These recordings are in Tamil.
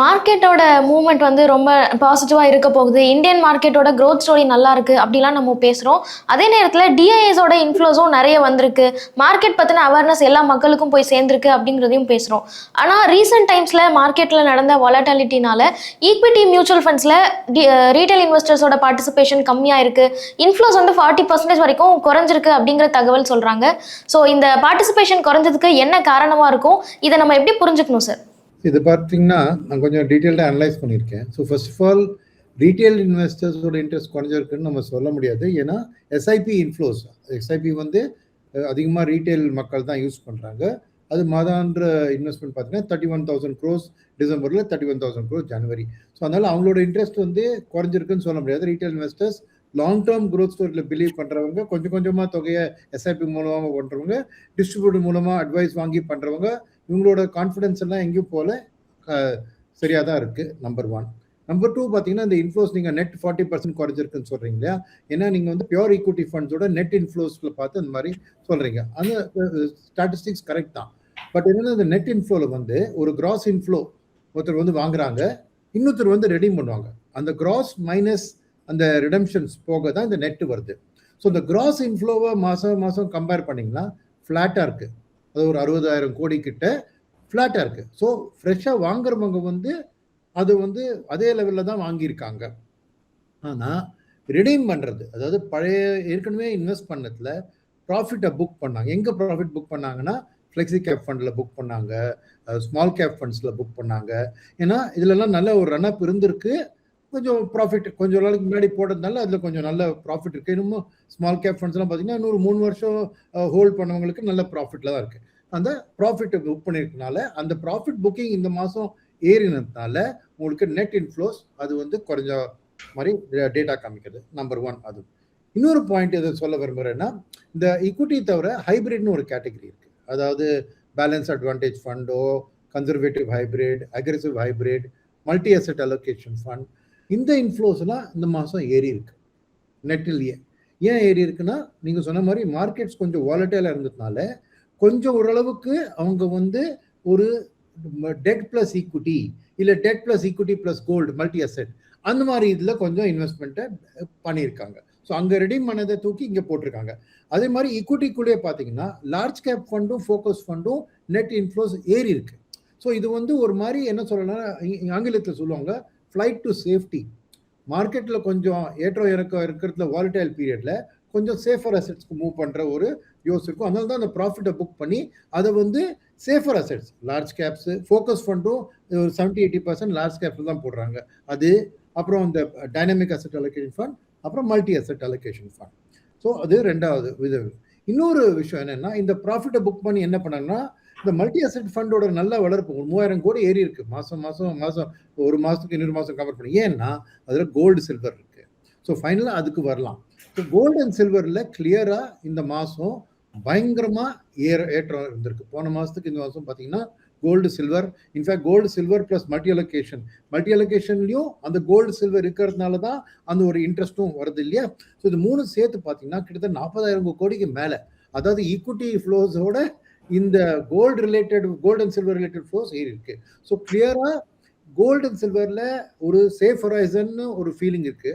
மார்க்கெட்டோட மூவ்மெண்ட் வந்து ரொம்ப பாசிட்டிவாக இருக்க போகுது. இந்தியன் மார்க்கெட்டோட க்ரோத் ஸ்டோரி நல்லா இருக்கு அப்படிலாம் நம்ம பேசுகிறோம் அதே நேரத்தில் டிஐஎஸோட இன்ஃப்ளோஸும் நிறைய வந்திருக்கு. மார்க்கெட் பற்றின அவேர்னஸ் எல்லா மக்களுக்கும் போய் சேர்ந்துருக்கு அப்படிங்கிறதையும் பேசுகிறோம் ஆனால் ரீசெண்ட் டைம்ஸில் மார்க்கெட்டில் நடந்த வாலட்டாலிட்டினால ஈக்விட்டி மியூச்சுவல் ஃபண்ட்ஸில் ரீட்டைல் இன்வெஸ்டர்ஸோட பார்ட்டிசிபேஷன் கம்மியாக இருக்கு. இன்ஃப்ளோஸ் வந்து ஃபார்ட்டி பர்சன்டேஜ் வரைக்கும் குறைஞ்சிருக்கு அப்படிங்கிற தகவல் சொல்கிறாங்க ஸோ இந்த பார்ட்டிசிபேஷன் குறைஞ்சதுக்கு என்ன காரணமாக இருக்கும்? இதை நம்ம எப்படி புரிஞ்சுக்கணும் சார் இது பார்த்தீங்கன்னா நான் கொஞ்சம் டீட்டெயில்டாக அனலைஸ் பண்ணியிருக்கேன். So first of all retail இன்வெஸ்டர்ஸோட interest குறைஞ்சிருக்குன்னு நம்ம சொல்ல முடியாது. ஏன்னா எஸ்ஐபி இன்ஃப்ளோஸ் எஸ்ஐபி வந்து அதிகமாக ரீட்டைல் மக்கள் தான் யூஸ் பண்ணுறாங்க அது மாதாந்திர இன்வெஸ்ட்மெண்ட் பார்த்தீங்கன்னா தேர்ட்டி ஒன் தௌசண்ட் க்ரோஸ் டிசம்பரில் தேர்ட்டி ஒன் தௌசண்ட் க்ரோஸ் ஜனவரி ஸோ அதனால் அவங்களோட இன்ட்ரெஸ்ட் வந்து குறைஞ்சிருக்குன்னு சொல்ல முடியாது. Retail investors long term growth ஸ்டோரியில் பிலீவ் பண்ணுறவங்க கொஞ்சம் கொஞ்சமாக தொகையை எஸ்ஐபி மூலமாக பண்ணுறவங்க டிஸ்ட்ரிபியூட்டர் மூலமாக அட்வைஸ் வாங்கி பண்ணுறவங்க இவங்களோட கான்ஃபிடன்ஸ் எல்லாம் எங்கேயும் போல சரியாக தான் இருக்குது நம்பர் ஒன் நம்பர் டூ பார்த்தீங்கன்னா இந்த இன்ஃப்ளோஸ் நீங்கள் நெட் ஃபார்ட்டி பர்சன்ட் குறைஞ்சிருக்குன்னு சொல்கிறீங்க இல்லையா? ஏன்னா நீங்கள் வந்து பியூர் ஈக்விட்டி ஃபண்ட்ஸோட நெட் இன்ஃப்ளோஸில் பார்த்து அந்த மாதிரி சொல்கிறீங்க அந்த ஸ்டாட்டிஸ்டிக்ஸ் கரெக்ட் தான். பட் என்னென்னா இந்த நெட் இன்ஃப்ளோவில் வந்து ஒரு கிராஸ் இன்ஃப்ளோ ஒருத்தர் வந்து வாங்குறாங்க இன்னொருத்தர் வந்து ரெடீம் பண்ணுவாங்க. அந்த கிராஸ் மைனஸ் அந்த ரிடம்ஷன்ஸ் போக தான் இந்த நெட் வருது. ஸோ இந்த கிராஸ் இன்ஃப்ளோவை மாதம் மாதம் கம்பேர் பண்ணிங்கன்னா ஃப்ளாட்டாக இருக்குது அது ஒரு அறுபதாயிரம் கோடி கிட்ட ஃப்ளாட்டாக இருக்குது ஸோ ஃப்ரெஷ்ஷாக வாங்குறவங்க வந்து அது வந்து அதே லெவலில் தான் வாங்கியிருக்காங்க. ஆனால் ரிடீம் பண்ணுறது அதாவது பழைய ஏற்கனவே இன்வெஸ்ட் பண்ணதில் ப்ராஃபிட்டை புக் பண்ணாங்க. எங்கே ப்ராஃபிட் புக் பண்ணாங்கன்னா ஃப்ளெக்ஸி கேப் ஃபண்டில் புக் பண்ணாங்க ஸ்மால் கேப் ஃபண்ட்ஸில் புக் பண்ணாங்க. ஏன்னா இதுலலாம் நல்ல ஒரு ரன் அப் இருந்திருக்கு. கொஞ்சம் ப்ராஃபிட் கொஞ்சம் நாளைக்கு முன்னாடி போட்டதுனால அதில் கொஞ்சம் நல்ல ப்ராஃபிட் இருக்குது இன்னமும் ஸ்மால் கேப் ஃபண்ட்ஸ்லாம் பார்த்தீங்கன்னா இன்னொரு மூணு வருஷம் ஹோல்ட் பண்ணவங்களுக்கு நல்ல ப்ராஃபிட்டில் தான் இருக்குது அந்த ப்ராஃபிட் புக் பண்ணியிருக்கனால அந்த ப்ராஃபிட் புக்கிங் இந்த மாதம் ஏறினதுனால உங்களுக்கு நெட் இன்ஃப்ளோஸ் அது வந்து குறைஞ்ச மாதிரி டேட்டா காமிக்கிறது நம்பர் ஒன் அது இன்னொரு பாயிண்ட் எதை சொல்ல விரும்புகிறேன்னா இந்த இக்விட்டி தவிர ஹைபிரிட்னு ஒரு கேட்டகரி இருக்குது அதாவது balance advantage ஃபண்டோ conservative hybrid aggressive hybrid multi asset allocation fund இந்த இன்ஃப்ளோஸ்லாம் இந்த மாதம் ஏறி இருக்கு. நெட்டிலேயே ஏன் ஏறி இருக்குன்னா நீங்கள் சொன்ன மாதிரி மார்க்கெட்ஸ் கொஞ்சம் வாலட்டைலாக இருந்ததுனால கொஞ்சம் ஓரளவுக்கு அவங்க வந்து ஒரு டெட் ப்ளஸ் ஈக்குட்டி இல்லை debt plus equity plus gold multi asset அந்த மாதிரி இதில் கொஞ்சம் இன்வெஸ்ட்மெண்ட்டை பண்ணியிருக்காங்க. ஸோ அங்கே ரெடீம் பண்ணதை தூக்கி இங்கே போட்டிருக்காங்க. அதே மாதிரி ஈக்விட்டிக்குள்ளேயே பார்த்தீங்கன்னா லார்ஜ் கேப் ஃபண்டும் ஃபோக்கஸ் ஃபண்டும் நெட் இன்ஃப்ளோஸ் ஏறி இருக்கு. ஸோ இது வந்து ஒரு மாதிரி என்ன சொல்லணும்னா ஆங்கிலத்தில் சொல்லுவாங்க ஃப்ளைட் டு சேஃப்டி மார்க்கெட்டில் கொஞ்சம் ஏற்ற இறக்கம் இருக்கிறதுல வாலிட்டைல் பீரியடில் கொஞ்சம் சேஃபர் அசெட்ஸ்க்கு மூவ் பண்ணுற ஒரு யோஸ் இருக்கும். அதனால தான் அந்த ப்ராஃபிட்டை புக் பண்ணி அதை வந்து safer assets large caps focus ஃபண்டும் ஒரு செவன்ட்டி எயிட்டி பர்சன்ட் லார்ஜ் கேப்ஸில் தான் போடுறாங்க. அது அப்புறம் இந்த டைனமிக் அசெட் அலோகேஷன் ஃபண்ட் அப்புறம் multi asset allocation fund so அது ரெண்டாவது இது. இன்னொரு விஷயம் என்னென்னா இந்த ப்ராஃபிட்டை புக் பண்ணி என்ன பண்ணாங்கன்னா இந்த மல்டி அசெட் ஃபண்டோட நல்ல வளர்ப்பு ஒரு மூவாயிரம் கோடி ஏறி இருக்கு. மாதம் மாதம் மாதம் ஒரு மாதத்துக்கு இன்னொரு மாதம் கவர் பண்ணி. ஏன்னா அதில் கோல்டு சில்வர் இருக்கு. ஸோ ஃபைனலாக அதுக்கு வரலாம். ஸோ கோல்டு அண்ட் சில்வரில் கிளியராக இந்த மாதம் பயங்கரமாக ஏற ஏற்றம் இருந்திருக்கு. போன மாதத்துக்கு இந்த மாதம் பார்த்தீங்கன்னா gold silver in fact gold silver plus multi allocation multi அலோகேஷன்லையும் அந்த கோல்டு சில்வர் இருக்கிறதுனால தான் அந்த ஒரு இன்ட்ரெஸ்ட்டும் வருது இல்லையா? ஸோ இது மூணு சேர்த்து பார்த்தீங்கன்னா கிட்டத்தட்ட நாற்பதாயிரம் கோடிக்கு மேலே. அதாவது ஈக்விட்டி ஃப்ளோஸோட இந்த gold related gold and silver related flows ஏறி இருக்கு. ஸோ கிளியராக கோல்டு அண்ட் சில்வரில் ஒரு சேஃப் ஹொரைசன்னு ஒரு ஃபீலிங் இருக்கு.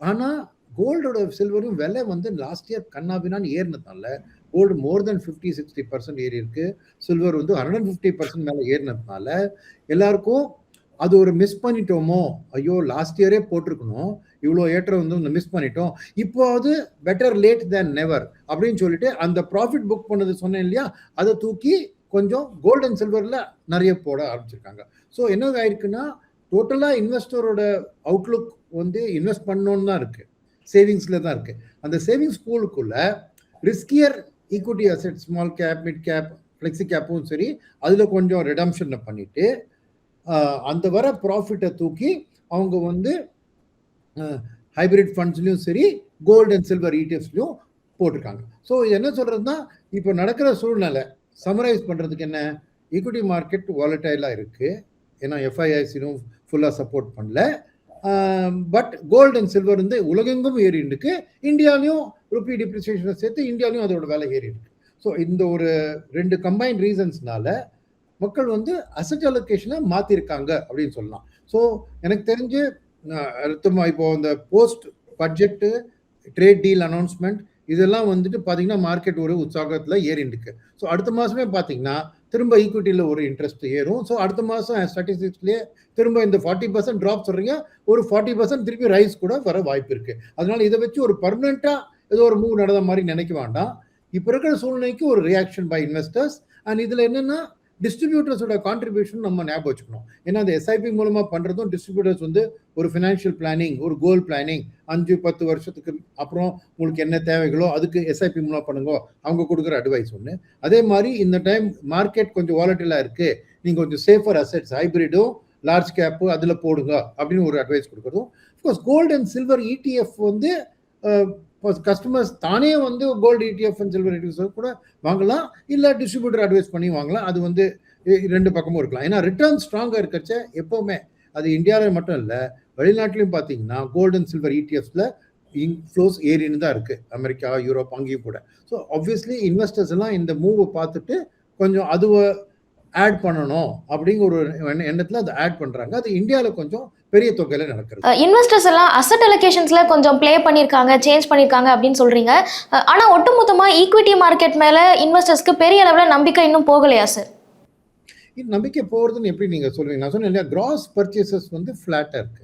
ஆனால் கோல்டோட சில்வரும் விலை வந்து லாஸ்ட் இயர் கண்ணாபினான்னு ஏறினதுனால gold more than fifty sixty percent ஏறி இருக்கு. சில்வர் வந்து ஹண்ட்ரட் அண்ட் ஃபிஃப்டி பர்சன்ட் மேலே ஏறினதுனால எல்லாருக்கும் அது ஒரு மிஸ் பண்ணிட்டோமோ? ஐயோ லாஸ்ட் இயரே போட்டிருக்கணும். இவ்வளோ ஏற்றம் வந்து மிஸ் பண்ணிட்டோம். இப்போது பெட்டர் லேட் தேன் நெவர் அப்படின்னு சொல்லிட்டு அந்த ப்ராஃபிட் புக் பண்ணது சொன்னேன் இல்லையா? அதை தூக்கி கொஞ்சம் கோல்டு அண்ட் சில்வரில் நிறைய போட ஆரம்பிச்சிருக்காங்க. ஸோ என்ன ஆயிருக்குன்னா டோட்டலாக இன்வெஸ்டரோட அவுட்லுக் வந்து இன்வெஸ்ட் பண்ணணுன்னு தான் இருக்குது சேவிங்ஸில் தான் இருக்குது அந்த savings பூலுக்குள்ள riskier equity asset small cap mid cap flexi கேப்பும் சரி அதில் கொஞ்சம் ரிடம்ஷனை பண்ணிவிட்டு அந்த வர ப்ராஃபிட்டை தூக்கி அவங்க வந்து ஹைபிரிட் ஃபண்ட்ஸ்லையும் சரி கோல்டு அண்ட் சில்வர் இடிஎஃப்ஸ்லையும் போட்டிருக்காங்க. ஸோ இது என்ன சொல்கிறதுனா இப்போ நடக்கிற சூழ்நிலை சமரைஸ் பண்ணுறதுக்கு என்ன? ஈக்விட்டி மார்க்கெட் வாலட்டைலாக இருக்குது ஏன்னா எஃப்ஐஐசினும் ஃபுல்லாக சப்போர்ட் பண்ணல. பட் கோல்டு அண்ட் சில்வர் வந்து உலகெங்கும் ஏறி இருக்கு. இந்தியாலையும் ருப்பி டிப்ரிசியேஷனை சேர்த்து இந்தியாலையும் அதோட விலை ஏறி இருக்கு. ஸோ இந்த ஒரு ரெண்டு கம்பைன் ரீசன்ஸ்னால மக்கள் வந்து அசட் அலோகேஷனை மாற்றிருக்காங்க அப்படின்னு சொல்லலாம். ஸோ எனக்கு தெரிஞ்சு அர்த்தமாக இப்போ இந்த post budget trade deal announcement இதெல்லாம் வந்துட்டு பார்த்தீங்கன்னா மார்க்கெட் ஒரு உற்சாகத்தில் ஏறிண்டுக்கு ஸோ அடுத்த மாதமே பார்த்தீங்கன்னா திரும்ப ஈக்விட்டியில் ஒரு இன்ட்ரெஸ்ட் ஏறும். ஸோ அடுத்த மாதம் ஸ்டாட்டிஸ்டிக்ஸ்லேயே திரும்ப இந்த ஃபார்ட்டி பர்சன்ட் ட்ராப் சொல்கிறீங்க ஒரு ஃபார்ட்டி பர்சன்ட் திருப்பி ரைஸ் கூட வர வாய்ப்பு இருக்குது அதனால் இதை வச்சு ஒரு பர்மனெண்ட்டாக ஏதோ ஒரு மூவ் நடந்த மாதிரி நினைக்க வேண்டாம். இப்போ இருக்கிற சூழ்நிலைக்கு ஒரு ரியாக்ஷன் பை இன்வெஸ்டர்ஸ் அண்ட் இதில் என்னென்னா டிஸ்ட்ரிபியூட்டர்ஸோட கான்ட்ரிபியூஷன் நம்ம ஞாபகம் வச்சுக்கணும். ஏன்னா அந்த எஸ்ஐபி மூலமாக பண்ணுறதும் டிஸ்ட்ரிபியூட்டர்ஸ் வந்து ஒரு ஃபினான்ஷியல் பிளானிங் ஒரு கோல் பிளானிங் அஞ்சு பத்து வருஷத்துக்கு அப்புறம் உங்களுக்கு என்ன தேவைகளோ அதுக்கு எஸ்ஐபி மூலம் பண்ணுங்க. அவங்க கொடுக்குற அட்வைஸ் ஒன்று அதே மாதிரி இந்த டைம் மார்க்கெட் கொஞ்சம் வாலட்டிலாக இருக்குது நீங்கள் கொஞ்சம் சேஃபர் அசெட்ஸ் ஹைபிரிடும் லார்ஜ் கேப்பு அதில் போடுங்க அப்படின்னு ஒரு அட்வைஸ் கொடுக்குறதும். Of course gold and silver ETF வந்து கஸ்டமர்ஸ் தானே வந்து gold ETF and silver ETF கூட வாங்கலாம் இல்லை டிஸ்ட்ரிபியூட்டர் அட்வைஸ் பண்ணி வாங்கலாம். அது வந்து ரெண்டு பக்கமும் இருக்கலாம். ஏன்னா ரிட்டர்ன் ஸ்ட்ராங்காக இருக்கச்ச எப்போவுமே அது இந்தியாவில் மட்டும் இல்லை வெளிநாட்டிலையும் பார்த்தீங்கன்னா கோல்டு அண்ட் சில்வர் இடிஎஃப்ஸில் இன்ஃப்ளோஸ் ஏறின்னு தான் இருக்குது அமெரிக்கா யூரோப் அங்கேயும் கூட. ஸோ ஆப்வியஸ்லி இன்வெஸ்டர்ஸ் எல்லாம் இந்த மூவை பார்த்துட்டு கொஞ்சம் அதுவை ஆட் பண்ணணும் அப்படிங்கிற ஒரு எண்ணத்தில் அதை ஆட் பண்ணுறாங்க அது இந்தியாவில் கொஞ்சம் பெரிய தொகையில் நடக்கிறது. இன்வெஸ்டர்ஸ் எல்லாம் அசட் அலோகேஷன்ஸ்ல கொஞ்சம் ப்ளே பண்ணியிருக்காங்க சேஞ்ச் பண்ணியிருக்காங்க அப்படின்னு சொல்றீங்க. அஹ், ஆனா ஒட்டுமொத்தமா ஈக்விட்டி மார்க்கெட் மேல இன்வெஸ்டர்ஸ்க்கு பெரிய அளவுல நம்பிக்கை இன்னும் போகலையா சார் நம்பிக்கை போகிறதுன்னு எப்படி நீங்கள் சொல்றீங்க நான் சொன்னேன் இல்லையா கிராஸ் பர்ச்சேசஸ் வந்து ஃப்ளாட்டாக இருக்கு.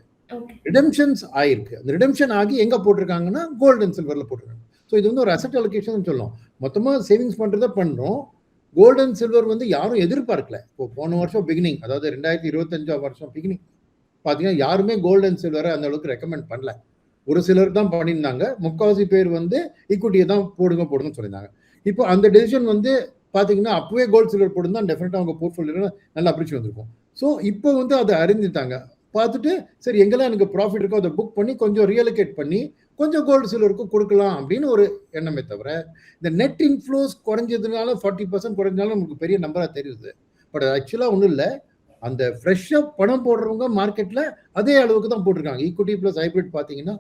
ரிடம்ஷன்ஸ் ஆயிருக்கு. அந்த ரிடம்ஷன் ஆகி எங்கே போட்டிருக்காங்கன்னா கோல்டு அண்ட் சில்வரில் போட்டிருக்காங்க. ஸோ இது வந்து ஒரு அசட் அலோகேஷன் சொல்லும் மொத்தமாக சேவிங்ஸ் பண்ணுறத பண்ணுறோம் கோல்டு அண்ட் சில்வர் வந்து யாரும் எதிர்பார்க்கல. இப்போ போன வருஷம் பிகினிங் அதாவது ரெண்டாயிரத்தி இருபத்தஞ்சாம் வருஷம் பிகினிங் பார்த்தீங்கன்னா யாருமே கோல்டு அண்ட் சில்வரை அந்த அளவுக்கு ரெக்கமெண்ட் பண்ணல. ஒரு சிலர் தான் பண்ணியிருந்தாங்க. முக்கால்வாசி பேர் வந்து ஈக்குவிட்டியை தான் போடுங்க போடுங்கன்னு சொல்லியிருந்தாங்க. இப்போ அந்த டெசிஷன் வந்து பார்த்தீங்கன்னா அப்பவே கோல்டு சில்வர் போட்டு தான் டெஃபினட்டாக அவங்க போர்ட்ஃபோலியோ நல்லா அப்ரிச்சு வந்திருக்கும். ஸோ இப்போ வந்து அதை அறிஞ்சிட்டாங்க. பார்த்துட்டு சரி எங்கெல்லாம் எனக்கு ப்ராஃபிட் இருக்கோ அதை புக் பண்ணி கொஞ்சம் ரியலோகேட் பண்ணி கொஞ்சம் கோல்டு சில்வருக்கும் கொடுக்கலாம் அப்படின்னு ஒரு எண்ணமே தவிர இந்த நெட் இன்ஃப்ளோஸ் குறைஞ்சதுனால ஃபார்ட்டி பர்சன்ட் குறைஞ்சாலும் நமக்கு பெரிய நம்பராக தெரியுது. பட் ஆக்சுவலாக ஒன்றும் இல்லை. அந்த ஃப்ரெஷ்ஷாக பணம் போடுறவங்க மார்க்கெட்டில் அதே அளவுக்கு தான் போட்டிருக்காங்க. ஈக்குவிட்டி ப்ளஸ் ஹைப்ரிட் பார்த்தீங்கன்னா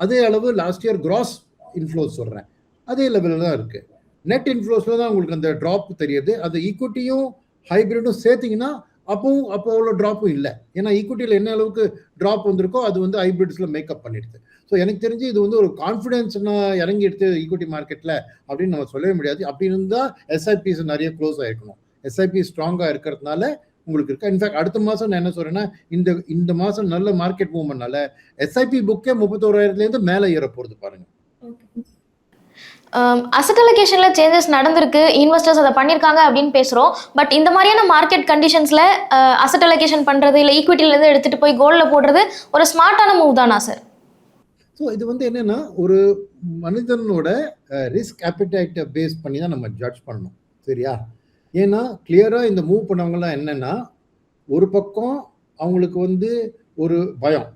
அதே அளவு லாஸ்ட் இயர் கிராஸ் இன்ஃப்ளோஸ் சொல்கிறேன் அதே லெவலில் தான் இருக்குது நெட் இன்ஃப்ளோஸில் தான் உங்களுக்கு அந்த ட்ராப் தெரியுது. அது ஈக்குவிட்டியும் ஹைப்ரிடும் சேர்த்திங்கன்னா அப்பவும் அப்போ அவ்வளோ ட்ராப்பும் இல்லை. ஏன்னா ஈக்குவிட்டியில் என்ன அளவுக்கு ட்ராப் வந்திருக்கோ அது வந்து ஹைபிரிட்ஸில் மேக்கப் பண்ணிடுது. ஸோ எனக்கு தெரிஞ்சு இது வந்து ஒரு கான்ஃபிடென்ஸ்னா இறங்கி எடுத்து ஈக்குவிட்டி மார்க்கெட்டில் அப்படின்னு நம்ம சொல்லவே முடியாது. அப்படி இருந்தால் எஸ்ஐபிஸ் நிறைய க்ளோஸ் ஆகிருக்கணும் எஸ்ஐபி ஸ்ட்ராங்காக இருக்கிறதுனால உங்களுக்கு இருக்கு. இன்ஃபேக்ட் அடுத்த மாதம் நான் என்ன சொல்கிறேன்னா இந்த இந்த மாதம் நல்ல மார்க்கெட் மூவ்மெண்ட்னால எஸ்ஐபி புக்கே முப்பத்தோராயிரத்துலேருந்து மேலே ஏற போகிறது பாருங்கள் அசட் அலோகேஷனில் சேஞ்சஸ் நடந்திருக்கு. இன்வெஸ்டர்ஸ் அதை பண்ணியிருக்காங்க அப்படின்னு பேசுகிறோம் பட் இந்த மாதிரியான மார்க்கெட் கண்டிஷன்ஸில் அசட் அலோகேஷன் பண்ணுறது இல்லை ஈக்விட்டில எடுத்துகிட்டு போய் கோல்டில் போடுறது ஒரு ஸ்மார்ட்டான மூவ் தானா சார் ஸோ இது வந்து என்னென்னா ஒரு மனிதனோட ரிஸ்க் ஆப்பிடைட்டை பேஸ் பண்ணி தான் நம்ம ஜட்ஜ் பண்ணணும். சரியா? ஏன்னா கிளியராக இந்த மூவ் பண்ணவங்கலாம் என்னென்னா ஒரு பக்கம் அவங்களுக்கு வந்து ஒரு பயம்.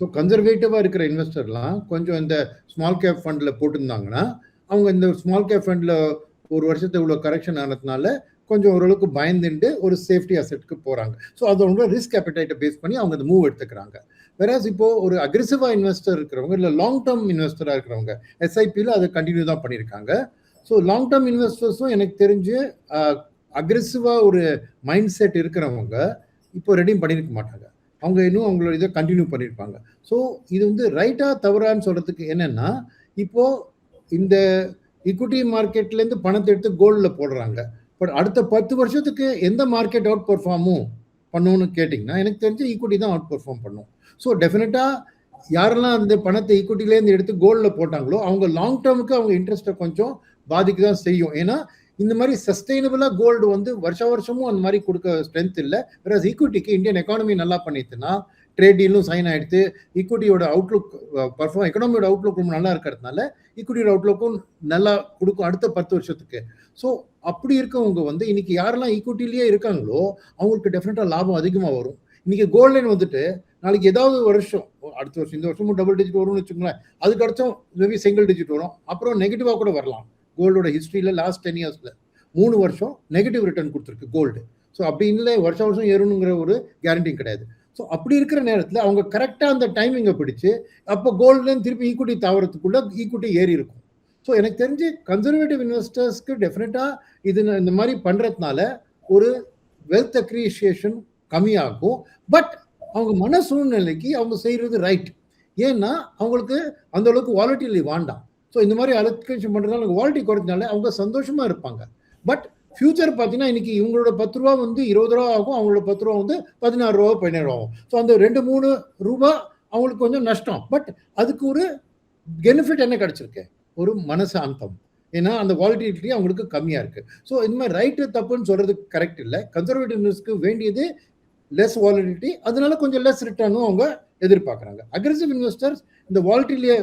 ஸோ கன்சர்வேட்டிவாக இருக்கிற இன்வெஸ்டர்லாம் கொஞ்சம் இந்த ஸ்மால் கேப் ஃபண்டில் போட்டிருந்தாங்கன்னா அவங்க இந்த ஸ்மால் கேப் ஃபண்டில் ஒரு வருஷத்தை இவ்வளோ கரெக்ஷன் ஆனதுனால கொஞ்சம் ஓரளவுக்கு பயந்துட்டு ஒரு சேஃப்டி அசெட்டுக்கு போகிறாங்க ஸோ அதோட ரிஸ்க் appetite பேஸ் பண்ணி அவங்க இந்த மூவ் எடுத்துக்கிறாங்க. வேறாஸ் இப்போ ஒரு அக்ரெசிவாக இன்வெஸ்டர் இருக்கிறவங்க இல்லை லாங் டேர்ம் இன்வெஸ்டராக இருக்கிறவங்க எஸ்ஐபியில் அதை கண்டினியூ தான் பண்ணியிருக்காங்க ஸோ லாங் டேர்ம் இன்வெஸ்டர்ஸும் எனக்கு தெரிஞ்சு அக்ரெசிவாக ஒரு மைண்ட் செட் இருக்கிறவங்க இப்போ ரெடியும் பண்ணியிருக்க மாட்டாங்க. அவங்க இன்னும் அவங்களோட இதை கண்டினியூ பண்ணியிருப்பாங்க ஸோ இது வந்து ரைட்டாக தவறான்னு சொல்கிறதுக்கு என்னென்னா இப்போது இந்த இக்விட்டி மார்க்கெட்லேருந்து பணத்தை எடுத்து கோல்டில் போடுறாங்க. பட் அடுத்த பத்து வருஷத்துக்கு எந்த மார்க்கெட் அவுட் பெர்ஃபார்மும் பண்ணுன்னு கேட்டிங்கன்னா எனக்கு தெரிஞ்சு ஈக்குவிட்டி தான் அவுட் பெர்ஃபார்ம் பண்ணும் ஸோ டெஃபினட்டாக யாரெல்லாம் அந்த பணத்தை ஈக்குவிட்டிலேருந்து எடுத்து கோல்டில் போட்டாங்களோ அவங்க லாங் டேர்முக்கு அவங்க இன்ட்ரெஸ்ட்டை கொஞ்சம் பாதிக்க தான் செய்யும். ஏன்னா இந்த மாதிரி சஸ்டைனபிளாக கோல்டு வந்து வருஷ வருஷமும் அந்த மாதிரி கொடுக்க ஸ்ட்ரென்த் இல்லை. வேற ஈக்குவிட்டிக்கு இந்தியன் எக்கானமி நல்லா பண்ணிட்டுனா ட்ரேட் டீலும் சைன் ஆயிடுத்து ஈக்குவிட்டியோட அவுட்லுக் பர்ஃபார்ம் எக்கனாமியோட அவுட்லுக் ரொம்ப நல்லா இருக்கிறதுனால ஈக்குவிட்டியோட அவுட்லுக்கும் நல்லா கொடுக்கும் அடுத்த பத்து வருஷத்துக்கு. ஸோ அப்படி இருக்கவங்க வந்து இன்னைக்கு யாரெல்லாம் ஈக்குவிட்டிலேயே இருக்காங்களோ அவங்களுக்கு டெஃபினட்டாக லாபம் அதிகமாக வரும். இன்னைக்கு கோல்ட் லைன் வந்துட்டு நாளைக்கு ஏதாவது வருஷம் அடுத்த வருஷம் இந்த வருஷமும் டபுள் டிஜிட் வரும்னு வச்சுக்கோங்களேன் அதுக்கு அடுத்தும் மேபி சிங்கிள் டிஜிட் வரும். அப்புறம் நெகட்டிவாக கூட வரலாம். கோல்டோட ஹிஸ்ட்ரியில் லாஸ்ட் டென் இயர்ஸில் மூணு வருஷம் நெகட்டிவ் ரிட்டர்ன் கொடுத்துருக்கு கோல்டு ஸோ அப்படி இல்லை வருஷம் வருஷம் ஏறணுங்கிற ஒரு கேரண்டி கிடையாது. ஸோ அப்படி இருக்கிற நேரத்தில் அவங்க கரெக்டாக அந்த டைமிங்கை பிடிச்சு அப்போ கோல்டுலேருந்து திருப்பி ஈக்குட்டி தாவறதுக்குள்ள ஈக்குட்டி ஏறி இருக்கும். ஸோ எனக்கு தெரிஞ்சு கன்சர்வேட்டிவ் இன்வெஸ்டர்ஸ்க்கு டெஃபினட்டாக இது இந்த மாதிரி பண்ணுறதுனால ஒரு வெல்த் அக்ரிஷியேஷன் கம்மியாகும். பட் அவங்க மன சூழ்நிலைக்கு அவங்க செய்கிறது ரைட் ஏன்னா அவங்களுக்கு அந்த அளவுக்கு வாலட்டிலி வேண்டாம். ஸோ இந்த மாதிரி அலோகேஷன் பண்ணுறதுனால வாலிட்டி குறைஞ்சனால அவங்க சந்தோஷமாக இருப்பாங்க. பட் ஃபியூச்சர் பார்த்தீங்கன்னா இன்னைக்கு இவங்களோட பத்து ரூபா வந்து இருபது ரூபா ஆகும் அவங்களோட பத்து ரூபா வந்து பதினாறு ரூபா பதினேழு ஆகும். ஸோ அந்த ரெண்டு மூணு ரூபா அவங்களுக்கு கொஞ்சம் நஷ்டம். பட் அதுக்கு ஒரு பெனிஃபிட் என்ன கிடைச்சிருக்கு? ஒரு மனசாந்தம். ஏன்னா அந்த வாலிட்டிலிட்டி அவங்களுக்கு கம்மியாக இருக்குது ஸோ இந்த மாதிரி ரைட்டு தப்புன்னு சொல்கிறது கரெக்ட் இல்லை. கன்சர்வேட்டிவ்னஸ்க்கு வேண்டியது லெஸ் வாலிட்டிலிட்டி அதனால கொஞ்சம் லெஸ் ரிட்டர்னும் அவங்க எதிர்பார்க்குறாங்க. அக்ரெசிவ் இன்வெஸ்டர்ஸ் இந்த வாலிட்டிலியை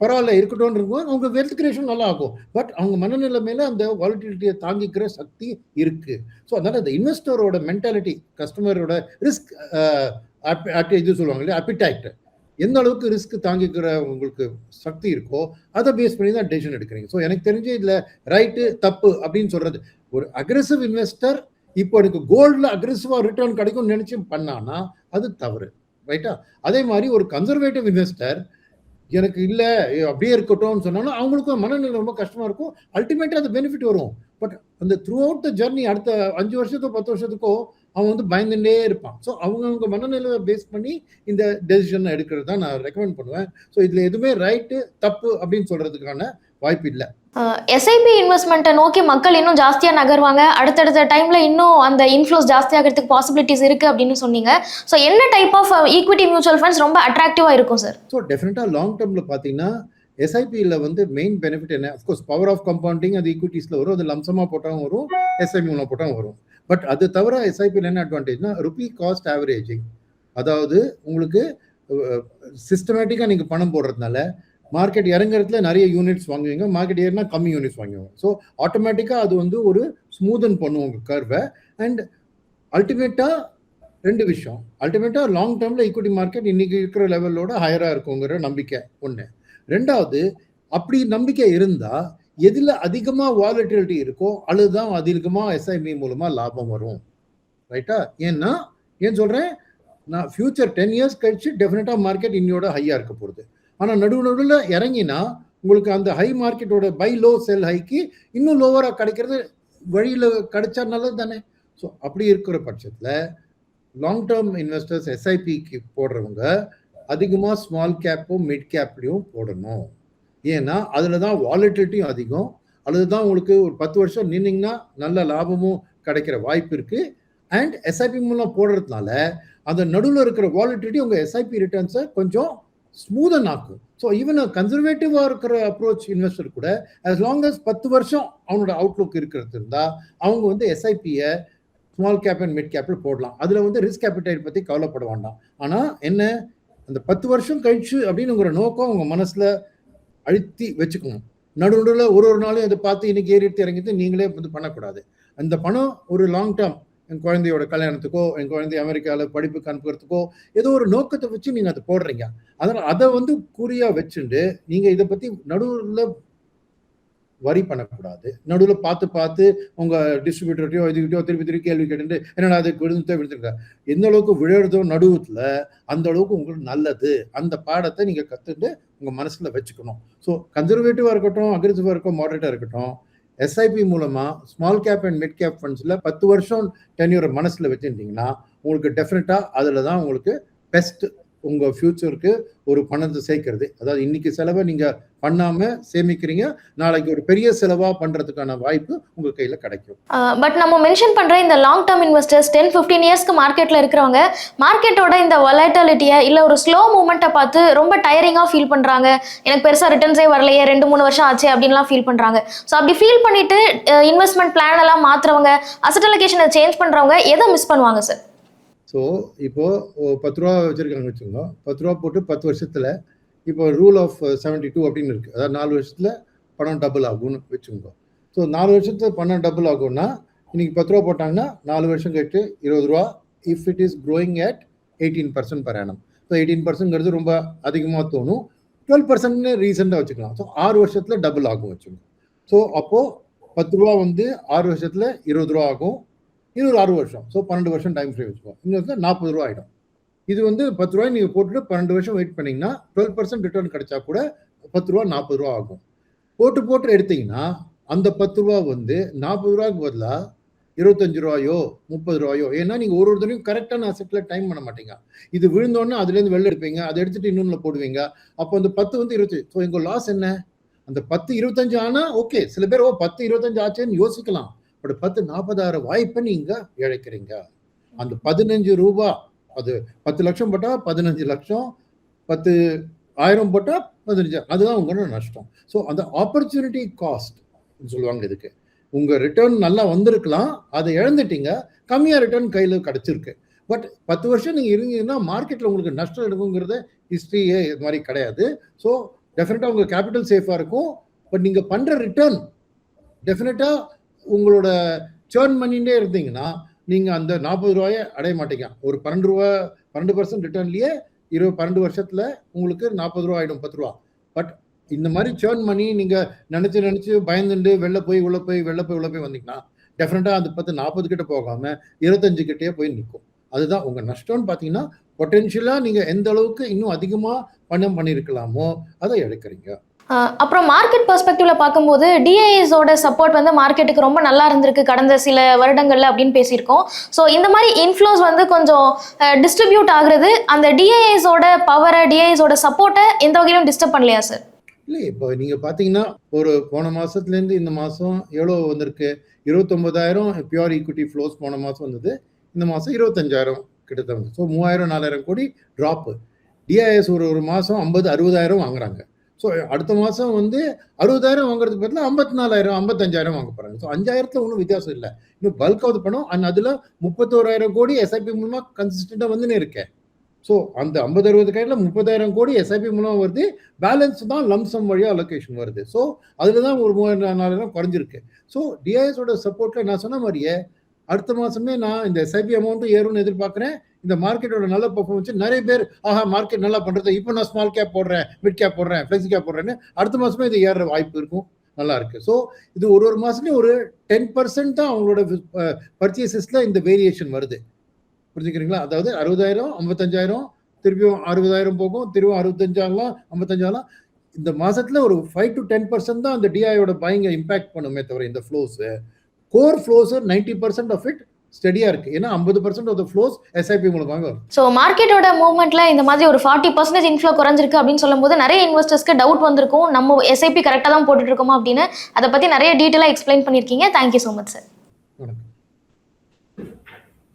பரவாயில்ல இருக்கட்டும்ன்றவங்க அவங்க வெல்த் கிரியேஷன் நல்லா ஆகும். பட் அவங்க மனநிலைமையில அந்த வாலிட்டிலிட்டியை தாங்கிக்கிற சக்தி இருக்கு. ஸோ அதனால இந்த இன்வெஸ்டரோட மென்டாலிட்டி கஸ்டமரோட ரிஸ்க் இது சொல்லுவாங்க இல்லையா? அப்பிடைட் எந்த அளவுக்கு ரிஸ்க் தாங்கிக்கிற உங்களுக்கு சக்தி இருக்கோ அதை பேஸ் பண்ணி தான் டெசிஷன் எடுக்கிறீங்க. ஸோ எனக்கு தெரிஞ்சு இதில் ரைட்டு தப்பு அப்படின்னு சொல்றது. ஒரு அக்ரெசிவ் இன்வெஸ்டர் இப்போ எனக்கு கோல்டில் அக்ரெசிவாக ரிட்டர்ன் கிடைக்கும்னு நினச்சி பண்ணான்னா அது தவறு. ரைட்டா அதே மாதிரி ஒரு கன்சர்வேட்டிவ் இன்வெஸ்டர் எனக்கு இல்லை அப்படியே இருக்கட்டும்னு சொன்னாலும் அவங்களுக்கும் மனநிலை ரொம்ப கஷ்டமாக இருக்கும். அல்டிமேட்டாக அது பெனிஃபிட் வரும். பட் அந்த த்ரூ அவுட் த ஜர்னி அடுத்த அஞ்சு வருஷத்துக்கோ பத்து வருஷத்துக்கோ அவன் வந்து பயந்துட்டே இருப்பான். ஸோ அவங்கவுங்க மனநிலையை பேஸ் பண்ணி இந்த டெசிஷன் எடுக்கிறது தான் நான் ரெக்கமெண்ட் பண்ணுவேன். ஸோ இதில் எதுவுமே ரைட்டு தப்பு அப்படின்னு சொல்கிறதுக்கான வாய்ப்பு இல்லை. எஸ்ஐபி இன்வெஸ்ட்மெண்ட்டை நோக்கி மக்கள் இன்னும் ஜாஸ்தியாக நகருவாங்க. அடுத்தடுத்த டைமில் இன்னும் அந்த இன்ஃப்ளோஸ் ஜாஸ்தியாகிறதுக்கு பாசிபிலிட்டிஸ் இருக்குது அப்படின்னு சொன்னீங்க. ஸோ என்ன type of equity mutual funds ரொம்ப அட்ராக்டிவாக இருக்கும் சார் ஸோ டெஃபினட்டாக லாங் டேர்மில் பார்த்தீங்கன்னா எஸ்ஐபியில் வந்து மெயின் பெனிஃபிட் என்ன? Of course power of compounding அது ஈக்விட்டிஸில் வரும். அது லம்சமாக போட்டாலும் வரும். எஸ்ஐபி மூலம் போட்டாலும் வரும். பட் அது தவிர எஸ்ஐபியில் என்ன அட்வான்டேஜ்னா ருபி காஸ்ட் ஆவரேஜிங் அதாவது உங்களுக்கு சிஸ்டமேட்டிக்காக நீங்கள் பணம் போடுறதுனால மார்க்கெட் இறங்குறதுல நிறைய யூனிட்ஸ் வாங்குவீங்க. மார்க்கெட் ஏறினா கம்மி யூனிட்ஸ் வாங்குவாங்க ஸோ ஆட்டோமேட்டிக்காக அது வந்து ஒரு ஸ்மூதன் பண்ணும் உங்கள் கர்வை அண்ட் அல்டிமேட்டாக ரெண்டு விஷயம். அல்டிமேட்டாக லாங் டேர்மில் ஈக்விட்டி மார்க்கெட் இன்றைக்கி இருக்கிற லெவலோட ஹையராக இருக்குங்கிற நம்பிக்கை ஒன்று ரெண்டாவது அப்படி நம்பிக்கை இருந்தால் எதில் அதிகமாக வாலட்டிலிட்டி இருக்கோ அதுதான் அதிகமாக எஸ்ஐபி மூலமாக லாபம் வரும். ரைட்டா ஏன்னா ஏன் சொல்கிறேன் நான் ஃபியூச்சர் டென் இயர்ஸ் கழிச்சு டெஃபினட்டாக மார்க்கெட் இன்னையோட ஹையாக இருக்க போகிறது ஆனால் நடுவு நடுவில் இறங்கினா உங்களுக்கு அந்த ஹை மார்க்கெட்டோட பை லோ செல் ஹைக்கு இன்னும் லோவராக கிடைக்கிறது வழியில் கிடைச்சா நல்லது தானே? ஸோ அப்படி இருக்கிற பட்சத்தில் லாங் டேர்ம் இன்வெஸ்டர்ஸ் எஸ்ஐபிக்கு போடுறவங்க அதிகமாக ஸ்மால் கேப்பும் மிட் கேப்லையும் போடணும். ஏன்னா அதில் தான் வாலிட்டிலிட்டியும் அதிகம். அல்லது தான் உங்களுக்கு ஒரு பத்து வருஷம் நின்னிங்கன்னா நல்ல லாபமும் கிடைக்கிற வாய்ப்பு இருக்குது அண்ட் எஸ்ஐபி மூலம் போடுறதுனால அந்த நடுவில் இருக்கிற வாலிட்டிலிட்டி உங்கள் எஸ்ஐபி ரிட்டர்ன்ஸை கொஞ்சம் ஸ்மூதன் ஆக்கும் ஸோ ஈவன் கன்சர்வேட்டிவாக இருக்கிற அப்ரோச் இன்வெஸ்டர் கூட அஸ் லாங் அஸ் பத்து வருஷம் அவனோட அவுட்லுக் இருக்கிறது இருந்தால் அவங்க வந்து எஸ்ஐபியை ஸ்மால் கேப் அண்ட் மிட் கேப்பில் போடலாம். அதில் வந்து ரிஸ்க் கேபிட்டல் பற்றி கவலைப்பட வேண்டாம். ஆனால் என்ன? அந்த பத்து வருஷம் கழிச்சு அப்படின்னுங்கிற நோக்கம் அவங்க மனசில் அழுத்தி வச்சுக்கணும். நடுநடுவில் ஒரு ஒரு நாளும் அதை பார்த்து இன்னைக்கு ஏறிட்டு இறங்கிட்டு நீங்களே வந்து பண்ணக்கூடாது. அந்த பணம் ஒரு லாங் டேர்ம் என் குழந்தையோட கல்யாணத்துக்கோ என் குழந்தை அமெரிக்காவில் படிப்புக்கு அனுப்புறதுக்கோ ஏதோ ஒரு நோக்கத்தை வச்சு நீங்கள் அதை போடுறீங்க. அதனால் அதை வந்து குறியாக வச்சுட்டு நீங்கள் இதை பற்றி நடுவில் வரி பண்ணக்கூடாது. நடுவில் பார்த்து பார்த்து உங்கள் டிஸ்ட்ரிபியூட்டர்கிட்டயோ இதுகிட்டயோ திருப்பி திருப்பி கேள்வி கேட்டுட்டு என்னடா அது விழுந்துட்டே விழுந்துருக்கா? எந்த அளவுக்கு விழுறதோ நடுவத்தில் அந்த அளவுக்கு உங்களுக்கு நல்லது. அந்த பாடத்தை நீங்கள் கற்றுட்டு உங்கள் மனசில் வச்சுக்கணும். ஸோ கன்சர்வேட்டிவாக இருக்கட்டும் அக்ரெசிவாக இருக்கட்டும் மாடரேட்டாக இருக்கட்டும் எஸ்ஐபி மூலமாக small cap and mid cap ஃபண்ட்ஸில் பத்து வருஷம் டென்யூரை மனசில் வச்சுருந்தீங்கன்னா உங்களுக்கு டெஃபினட்டாக அதில் தான் உங்களுக்கு பெஸ்ட் உங்கள் ஃப்யூச்சருக்கு ஒரு பணத்தை சேர்க்கறது. அதாவது இன்னைக்கு செலவை நீங்கள் பண்ணாமல் சேமிக்கிறீங்க. நாளைக்கு ஒரு பெரிய செலவாக பண்ணுறதுக்கான வாய்ப்பு உங்கள் கையில் கிடைக்கும். பட் நம்ம மென்ஷன் பண்ற இந்த long term investors ten fifteen இயர்ஸ்க்கு மார்க்கெட்ல இருக்கிறவங்க மார்க்கெட்டோட இந்த வொலைட்டாலிட்டியை இல்ல ஒரு ஸ்லோ மூமெண்ட்டை பார்த்து ரொம்ப டயரிங்கா ஃபீல் பண்றாங்க. எனக்கு பெருசா ரிட்டர்ன்ஸே வரலையே ரெண்டு மூணு வருஷம் ஆச்சு அப்படின்லாம் ஃபீல் பண்றாங்க. ஸோ அப்படி ஃபீல் பண்ணிட்டு இன்வெஸ்ட்மெண்ட் பிளான் எல்லாம் மாத்துறவங்க அசட் அலோகேஷனை சேஞ்ச் பண்றவங்க எதை மிஸ் பண்ணுவாங்க சார் ஸோ இப்போது பத்து ரூபா வச்சுருக்காங்க வச்சுக்கோங்க. பத்து ரூபா போட்டு பத்து வருஷத்தில் இப்போ ரூல் ஆஃப் செவன்டி டூ அப்படின்னு இருக்குது அதாவது நாலு வருஷத்தில் பணம் டபுள் ஆகும்னு வச்சுக்கோங்க. ஸோ நாலு வருஷத்தில் பணம் டபுள் ஆகும்னா இன்றைக்கி பத்து ரூபா போட்டாங்கன்னா நாலு வருஷம் கேட்டு இருபது ரூபா if it is growing at eighteen percent per annum so eighteen பர்சன்ட்ங்கிறது ரொம்ப அதிகமாக தோணும். டுவெல் பர்சன்ட்னு ரீசெண்டாக வச்சுக்கலாம். ஸோ ஆறு வருஷத்தில் டபுள் ஆகும் வச்சுக்கோங்க. ஸோ அப்போது பத்து ரூபா வந்து ஆறு வருஷத்தில் இருபது ரூபா ஆகும். இது ஒரு ஆறு வருஷம். ஸோ பன்னெண்டு வருஷம் டைம் ஃப்ரேம் வச்சுக்கோம் இன்னொரு நாற்பது ரூபா ஆகிடும் இது வந்து பத்து ரூபாய் நீங்கள் போட்டுட்டு பன்னெண்டு வருஷம் வெயிட் பண்ணிங்கன்னா டுவெல் பர்சன்ட் ரிட்டர்ன் கிடைச்சா கூட பத்து ரூபா நாற்பது ரூபா ஆகும். போட்டு போட்டு எடுத்தீங்கன்னா அந்த பத்து ரூபா வந்து நாற்பது ரூபாய்க்கு பதிலாக இருபத்தஞ்சு ரூபாயோ முப்பது ரூபாயோ ஏன்னா நீங்கள் ஒரு ஒருத்தரையும் கரெக்டான அசெட்ல டைம் பண்ண மாட்டீங்க. இது விழுந்தோடனே அதுலேருந்து வெளில எடுப்பீங்க அதை எடுத்துட்டு இன்னொன்று போடுவீங்க. அப்போ அந்த பத்து வந்து இருபத்தி ஸோ எங்கள் லாஸ் என்ன? அந்த பத்து இருபத்தஞ்சு ஆனால் ஓகே சில பேர் ஓ பத்து இருபத்தஞ்சு ஆச்சுன்னு யோசிக்கலாம். பட் பத்து நாற்பதாயிரம் வாய்ப்பை நீங்க இழைக்கிறீங்க. அந்த பதினஞ்சு ரூபா அது பத்து லட்சம் போட்டா பதினஞ்சு லட்சம் பத்து ஆயிரம் போட்டா பதினஞ்சு அதுதான் உங்களோட நஷ்டம். ஸோ அந்த ஆப்பர்ச்சுனிட்டி காஸ்ட் சொல்லுவாங்க இதுக்கு. உங்க ரிட்டர்ன் நல்லா வந்திருக்கலாம் அதை இழந்துட்டீங்க கம்மியா ரிட்டர்ன் கையில கிடைச்சிருக்கு. பட் பத்து வருஷம் நீங்கள் இருந்தீங்கன்னா மார்க்கெட்டில் உங்களுக்கு நஷ்டம் எடுக்குங்கிறத ஹிஸ்ட்ரியே இது மாதிரி கிடையாது. ஸோ டெஃபினட்டாக உங்கள் கேபிட்டல் சேஃபாக இருக்கும். பட் நீங்கள் பண்ணுற ரிட்டர்ன் டெஃபினட்டாக உங்களோட சேர்ன் பண்ணிட்டே இருந்தீங்கன்னா நீங்கள் அந்த நாற்பது ரூபாயை அடைய மாட்டீங்க. ஒரு பன்னெண்டு ரூபா பன்னெண்டு பர்சன்ட் ரிட்டர்ன்லயே இருபது பன்னெண்டு வருஷத்தில் உங்களுக்கு நாற்பது ரூபா ஆகிடும் பத்து ரூபா. பட் இந்த மாதிரி சேர்ன் பண்ணி நீங்கள் நினச்சி நினச்சி பயந்துட்டு வெளில போய் உள்ள போய் வெளில போய் உள்ள போய் வந்தீங்கன்னா டெஃபினட்டாக அது பத்து நாற்பது கிட்ட போகாமல் இருபத்தஞ்சு கிட்டே போய் நிற்கும் அதுதான் உங்கள் நஷ்டம்னு பார்த்தீங்கன்னா பொட்டென்ஷியலாக நீங்கள் எந்த அளவுக்கு இன்னும் அதிகமாக பணம் பண்ணியிருக்கலாமோ அதை எடுக்கிறீங்க அப்புறம் மார்க்கெட் பர்ஸ்பெக்டிவ்ல பார்க்கும்போது டிஐஎஸோட சப்போர்ட் வந்து மார்க்கெட்டுக்கு ரொம்ப நல்லா இருந்திருக்கு கடந்த சில வருடங்கள்ல அப்படின்னு பேசியிருக்கோம். ஸோ இந்த மாதிரி இன்ஃப்ளோஸ் வந்து கொஞ்சம் டிஸ்ட்ரிபியூட் ஆகுறது அந்த டிஐஎஸோட பவரை டிஐஎஸோட சப்போர்ட்டை எந்த வகையிலும் டிஸ்டர்ப் பண்ணலையா சார் இல்லை இப்போ நீங்க பாத்தீங்கன்னா ஒரு போன மாதத்துலேருந்து இந்த மாசம் எவ்வளோ வந்திருக்கு? இருபத்தொன்பதாயிரம் பியூர் ஈக்விட்டி ஃப்ளோஸ் போன மாசம் வந்தது. இந்த மாசம் இருபத்தஞ்சாயிரம் கிட்டத்தட்ட ஸோ மூவாயிரம் நாலாயிரம் கோடி ட்ராப்பு டிஐஎஸ் ஒரு ஒரு மாதம் ஐம்பது அறுபதாயிரம் வாங்குறாங்க. ஸோ அடுத்த மாதம் வந்து அறுபதாயிரம் வாங்குறதுக்கு பதிலாக ஐம்பத்தி நாலாயிரம் ஐம்பத்தஞ்சாயிரம் வாங்க போகிறாங்க ஸோ அஞ்சாயிரத்துல ஒன்றும் வித்தியாசம் இல்லை. இன்னும் பல்க் ஆகுது பணம் அண்ட் அதில் முப்பத்தோராயிரம் கோடி எஸ்ஐபி மூலமாக கன்சிஸ்டண்ட்டாக வந்துன்னு இருக்கேன். ஸோ அந்த ஐம்பது அறுபது கையில் முப்பதாயிரம் கோடி எஸ்ஐபி மூலம் வருது. பேலன்ஸ் தான் லம்சம் வழியாக அலோகேஷன் வருது. ஸோ அதில் தான் ஒரு மூவாயிரம் நாலாயிரம் குறைஞ்சிருக்கு. ஸோ டிஐஎஸோட சப்போர்ட்டில் நான் சொன்ன மாதிரியே அடுத்த மாதமே நான் இந்த எஸ்ஐபி அமௌண்ட்டும் ஏறும்னு எதிர்பார்க்குறேன். இந்த மார்க்கெட்டோட நல்ல பர்ஃபார்மன்ஸ் நிறைய பேர் ஆஹா மார்க்கெட் நல்லா பண்ணுறது இப்போ நான் ஸ்மால் கேப் போடுறேன் மிட் கேப் போடுறேன் ஃப்ளெக்ஸி கேப் போடுறேன்னு அடுத்த மாதமே இது ஏற வாய்ப்பு இருக்கும். நல்லா இருக்கு. ஸோ இது ஒரு ஒரு மாதத்துலேயும் ஒரு டென் பர்சன்ட் தான் அவங்களோட பர்ச்சேசஸில் இந்த வேரியேஷன் வருது. புரிஞ்சுக்கிறீங்களா? அதாவது அறுபதாயிரம் ஐம்பத்தஞ்சாயிரம் திருப்பியும் அறுபதாயிரம் போகும் திரும்பவும் அறுபத்தஞ்சாகலாம் ஐம்பத்தஞ்சாகலாம். இந்த மாசத்துல ஒரு ஃபைவ் டு டென் பர்சன்ட் தான் அந்த டிஐயோட பயங்க இம்பாக்ட் பண்ணுமே தவிர இந்த flows core flows ninety percent of it ஸ்டடியா இருக்கு. ஏன்னா ஐம்பது பர்சன்ட் ஆஃப் ஃப்ளோஸ் எஸ்ஐபி மூலமாக வரும். ஸோ மார்க்கெட்டோட மூவ்மெண்ட்ல இந்த மாதிரி ஒரு ஃபார்ட்டி பர்சன்டேஜ் இன்ஃப்ளோ குறைஞ்சிருக்கு அப்படின்னு சொல்லும்போது நிறைய இன்வெஸ்டர்ஸ்க்கு டவுட் வந்திருக்கும். நம்ம எஸ்ஐபி கரெக்டாக தான் போட்டுட்டு இருக்கோமா அப்படின்னு அதை பற்றி நிறைய டீட்டெயிலாக எக்ஸ்பிளைன் பண்ணியிருக்கீங்க. Thank you so much sir